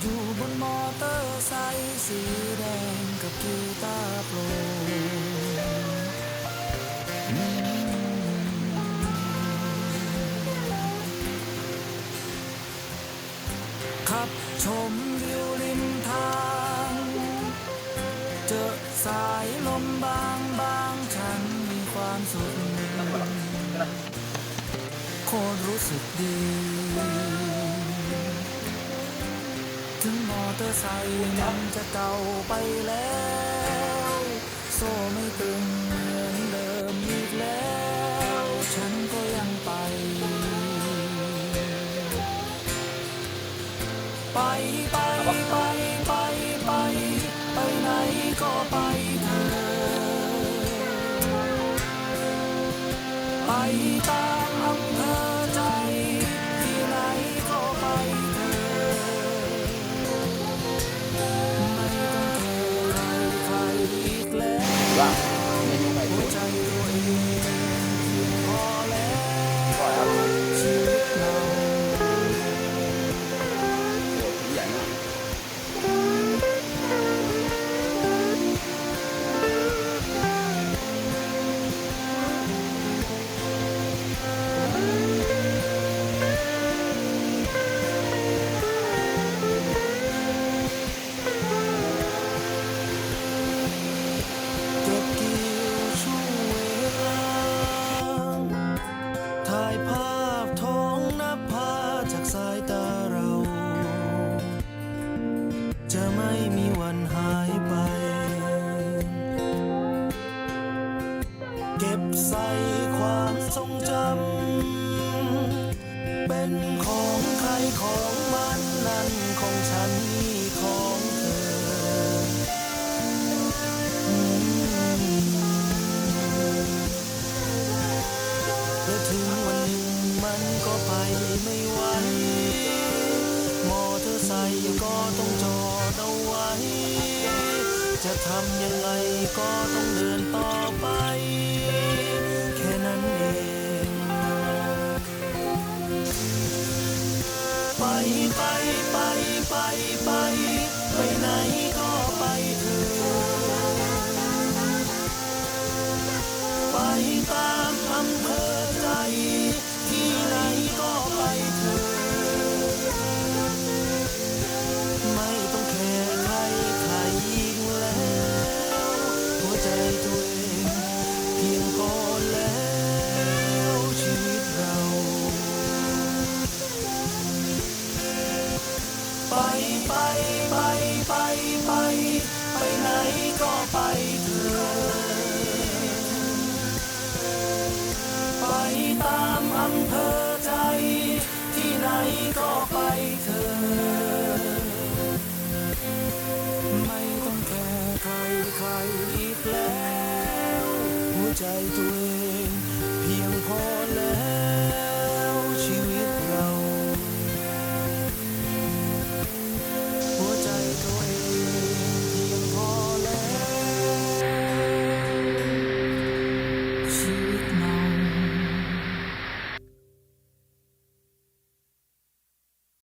อยู่บนมอเตอร์ไซค์สีแดงกับกีตาร์โปรขับชมวิวริมทาง เจอสายลมบางบางฉันมีความสุขโคตรรู้สึกดี ถึงมอเตอร์ไซค์มันจะเก่าไปแล้ว โซ่ไม่ตึงเหมือนเดิมอีกแล้ว ฉันก็ยังไป ไปไปไปไปไป ไปไหนก็ไปเถอไปตามอำเภอ ภาพท้องนับพาจากสายตาเรา จะไม่มีวันหายไป เก็บใส่ความทรงจำ ไปไม่ไหว มอเตอร์ไซค์ก็ต้องจอดเอาไว้ จะทำยังไงก็ต้องเดินต่อไป แค่นั้นเอง ไปไปไปไปไป ไปไหนก็ไปเถอะไปตามอำเภอใจ ใจตัวเองเพียงพอแล้วชีวิตเรา ไปไปไปไปไป ไปไหนก็ไปเถอะไปตามอำเภอ ร์ใ